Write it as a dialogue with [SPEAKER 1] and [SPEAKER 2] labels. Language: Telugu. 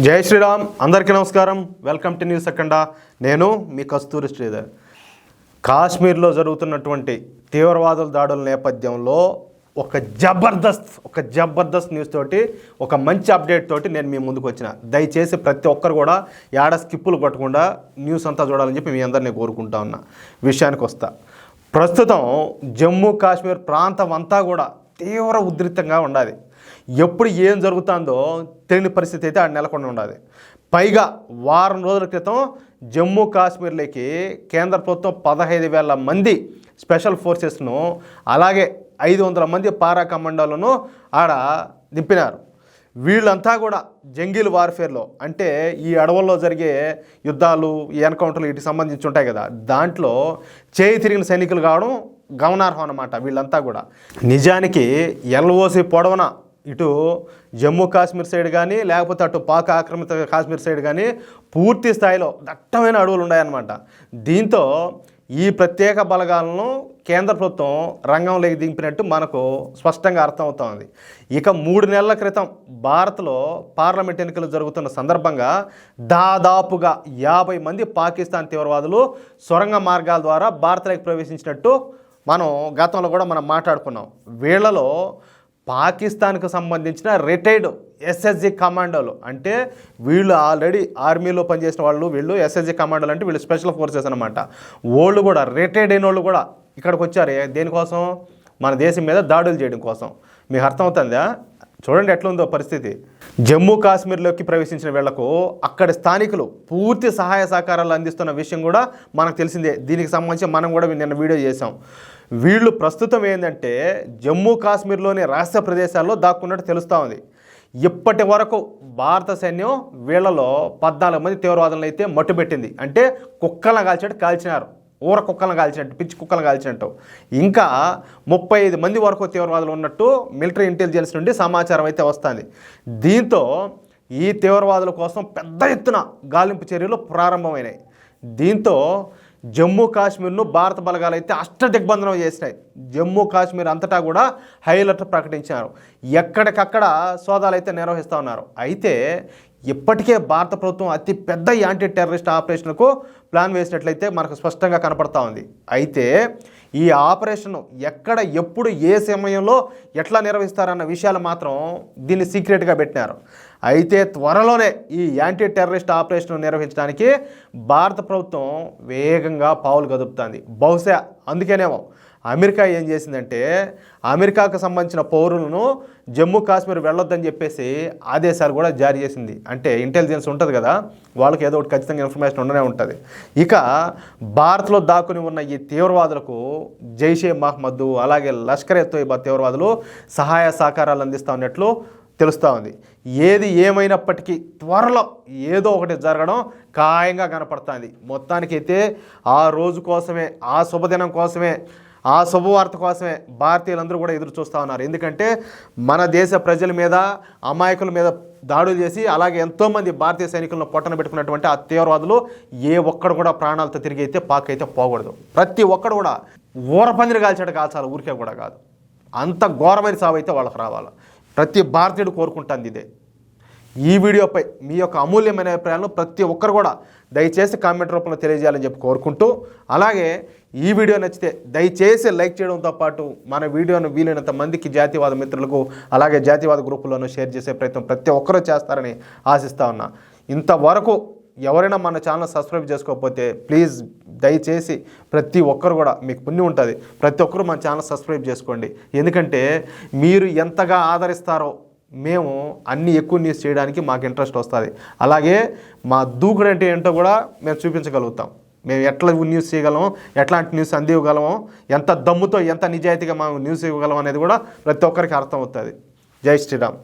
[SPEAKER 1] జై శ్రీరామ్ అందరికీ నమస్కారం. Welcome to news Akhanda. నేను మీ కస్తూరి శ్రీధర్. కాశ్మీర్లో జరుగుతున్నటువంటి తీవ్రవాదుల దాడుల నేపథ్యంలో ఒక జబర్దస్త్ ఒక జబర్దస్త్ న్యూస్ తోటి ఒక మంచి అప్డేట్ తోటి నేను మీ ముందుకు వచ్చిన. దయచేసి ప్రతి ఒక్కరు కూడా ఏడ స్కిప్పులు కొట్టకుండా న్యూస్ అంతా చూడాలని చెప్పి మీ అందరినీ కోరుకుంటా ఉన్నా. విషయానికి వస్తా. ప్రస్తుతం జమ్మూ కాశ్మీర్ ప్రాంతం అంతా కూడా తీవ్ర ఉధృతంగా ఉండాలి. ఎప్పుడు ఏం జరుగుతుందో తెలియని పరిస్థితి అయితే ఆడ నెలకొని ఉండదు. పైగా వారం రోజుల క్రితం జమ్మూ కాశ్మీర్లోకి కేంద్ర ప్రభుత్వం పదహైదు వేల మంది స్పెషల్ ఫోర్సెస్ను అలాగే ఐదు వందల మంది పారా కమాండోలను ఆడ దింపినారు. వీళ్ళంతా కూడా జంగిల్ వార్ఫేర్లో అంటే ఈ అడవుల్లో జరిగే యుద్ధాలు ఈ ఎన్కౌంటర్లు వీటికి సంబంధించి ఉంటాయి కదా దాంట్లో చేయి తిరిగిన సైనికులు కావడం గమనార్హం అన్నమాట వీళ్ళంతా కూడా. నిజానికి ఎల్ఓసి పొడవున ఇటు జమ్మూ కాశ్మీర్ సైడ్ కానీ లేకపోతే అటు పాక్ ఆక్రమిత కాశ్మీర్ సైడ్ కానీ పూర్తి స్థాయిలో దట్టమైన అడవులు ఉన్నాయన్నమాట. దీంతో ఈ ప్రత్యేక బలగాలను కేంద్ర ప్రభుత్వం రంగంలోకి దింపినట్టు మనకు స్పష్టంగా అర్థమవుతోంది. ఇక మూడు నెలల క్రితం భారత్లో పార్లమెంట్ ఎన్నికలు జరుగుతున్న సందర్భంగా దాదాపుగా యాభై మంది పాకిస్తాన్ తీవ్రవాదులు సొరంగ మార్గాల ద్వారా భారత్లోకి ప్రవేశించినట్టు మనం గతంలో కూడా మనం మాట్లాడుకున్నాం. వీళ్ళలో పాకిస్తాన్కు సంబంధించిన రిటైర్డ్ ఎస్ఎస్జి కమాండోలు. అంటే వీళ్ళు ఆల్రెడీ ఆర్మీలో పనిచేసిన వాళ్ళు వీళ్ళు ఎస్ఎస్జి కమాండోలు అంటే వీళ్ళు స్పెషల్ ఫోర్సెస్ అనమాట వాళ్ళు కూడా రిటైర్డ్ అయిన వాళ్ళు కూడా ఇక్కడికి వచ్చారు. దేనికోసం? మన దేశం మీద దాడులు చేయడం కోసం. మీకు అర్థమవుతుందా? చూడండి ఎట్లుందో పరిస్థితి. జమ్మూ కాశ్మీర్లోకి ప్రవేశించిన వీళ్ళకు అక్కడి స్థానికులు పూర్తి సహాయ సహకారాలు అందిస్తున్న విషయం కూడా మనకు తెలిసిందే. దీనికి సంబంధించి మనం కూడా నిన్న వీడియో చేసాం వీళ్ళు ప్రస్తుతం ఏంటంటే జమ్మూ కాశ్మీర్లోని రహస్య ప్రదేశాల్లో దాక్కున్నట్టు తెలుస్తూ ఉంది. ఇప్పటి వరకు భారత సైన్యం వీళ్ళలో పద్నాలుగు మంది తీవ్రవాదులను అయితే మట్టుబెట్టింది. అంటే కుక్కలను కాల్చేట్టు కాల్చినారు. ఊర కుక్కలను కాల్చినట్టు పిచ్చి కుక్కలను కాల్చినట్టు. ఇంకా ముప్పై ఐదు మంది వరకు తీవ్రవాదులు ఉన్నట్టు మిలిటరీ ఇంటెలిజెన్స్ నుండి సమాచారం అయితే వస్తుంది. దీంతో ఈ తీవ్రవాదుల కోసం పెద్ద ఎత్తున గాలింపు చర్యలు ప్రారంభమైనాయి. దీంతో జమ్మూ కాశ్మీర్ను భారత బలగాలు అయితే అష్ట దిగ్బంధనం చేసినాయి. జమ్మూ కాశ్మీర్ అంతటా కూడా హై అలర్ట్ ప్రకటించారు. ఎక్కడికక్కడ సోదాలు అయితే నిర్వహిస్తూ ఉన్నారు. అయితే ఇప్పటికే భారత ప్రభుత్వం అతి పెద్ద యాంటీ టెర్రరిస్ట్ ఆపరేషన్కు ప్లాన్ వేసినట్లయితే మనకు స్పష్టంగా కనపడతా ఉంది. అయితే ఈ ఆపరేషన్ ఎక్కడ ఎప్పుడు ఏ సమయంలో ఎట్లా నిర్వహిస్తారన్న విషయాలు మాత్రం దీన్ని సీక్రెట్గా పెట్టినారు. అయితే త్వరలోనే ఈ యాంటీ టెర్రరిస్ట్ ఆపరేషన్ నిర్వహించడానికి భారత ప్రభుత్వం వేగంగా పావులు కదుపుతుంది. బహుశా అందుకేనేమో అమెరికా ఏం చేసిందంటే అమెరికాకు సంబంధించిన పౌరులను జమ్మూ కాశ్మీర్ వెళ్ళొద్దని చెప్పేసి ఆదేశాలు కూడా జారీ చేసింది. అంటే ఇంటెలిజెన్స్ ఉంటుంది కదా వాళ్ళకి ఏదో ఒకటి ఖచ్చితంగా ఇన్ఫర్మేషన్ ఉండనే ఉంటుంది. ఇక భారత్లో దాక్కుని ఉన్న ఈ తీవ్రవాదులకు జైషే మహమ్మద్ అలాగే లష్కర్ ఎ తోయిబా తీవ్రవాదులు సహాయ సహకారాలు అందిస్తూ ఉన్నట్లు తెలుస్తూ ఉంది. ఏది ఏమైనప్పటికీ త్వరలో ఏదో ఒకటి జరగడం ఖాయంగా కనపడుతుంది. మొత్తానికైతే ఆ రోజు కోసమే ఆ శుభదినం కోసమే ఆ శుభవార్త కోసమే భారతీయులందరూ కూడా ఎదురు చూస్తూ ఉన్నారు. ఎందుకంటే మన దేశ ప్రజల మీద అమాయకుల మీద దాడులు చేసి అలాగే ఎంతోమంది భారతీయ సైనికులను పొట్టన పెట్టుకున్నటువంటి ఆ తీవ్రవాదులు ఏ ఒక్కడు కూడా ప్రాణాలతో తిరిగి అయితే పాక్ అయితే పోకూడదు. ప్రతి ఒక్కడు కూడా ఊరపందిరి కాల్చాడు కాల్చాలి ఊరికే కూడా కాదు. అంత ఘోరమైన సావు అయితే వాళ్ళకి రావాలి. ప్రతి భారతీయుడు కోరుకుంటుంది ఇదే. ఈ వీడియోపై మీ యొక్క అమూల్యమైన అభిప్రాయాలను ప్రతి ఒక్కరు కూడా దయచేసి కామెంట్ రూపంలో తెలియజేయాలని చెప్పి కోరుకుంటూ అలాగే ఈ వీడియో నచ్చితే దయచేసి లైక్ చేయడంతో పాటు మన వీడియోను వీలైనంత మందికి జాతీయవాద మిత్రులకు అలాగే జాతీయవాద గ్రూపులను షేర్ చేసే ప్రయత్నం ప్రతి ఒక్కరూ చేస్తారని ఆశిస్తా ఉన్నా. ఇంతవరకు ఎవరైనా మన ఛానల్ సబ్స్క్రైబ్ చేసుకోకపోతే ప్లీజ్ దయచేసి ప్రతి ఒక్కరు కూడా మీకు పుణ్యం ఉంటుంది. ప్రతి ఒక్కరు మన ఛానల్ సబ్స్క్రైబ్ చేసుకోండి. ఎందుకంటే మీరు ఎంతగా ఆదరిస్తారో మేము అన్ని ఎక్కువ న్యూస్ చేయడానికి మాకు ఇంట్రెస్ట్ వస్తుంది. అలాగే మా దూకుడు అంటే ఏంటో కూడా మేము చూపించగలుగుతాం. మేము ఎట్లా న్యూస్ చేయగలము ఎట్లాంటి న్యూస్ అందివ్వగలము ఎంత దమ్ముతో ఎంత నిజాయితీగా మనం న్యూస్ ఇవ్వగలం అనేది కూడా ప్రతి ఒక్కరికి అర్థమవుతుంది. జై శ్రీరామ్.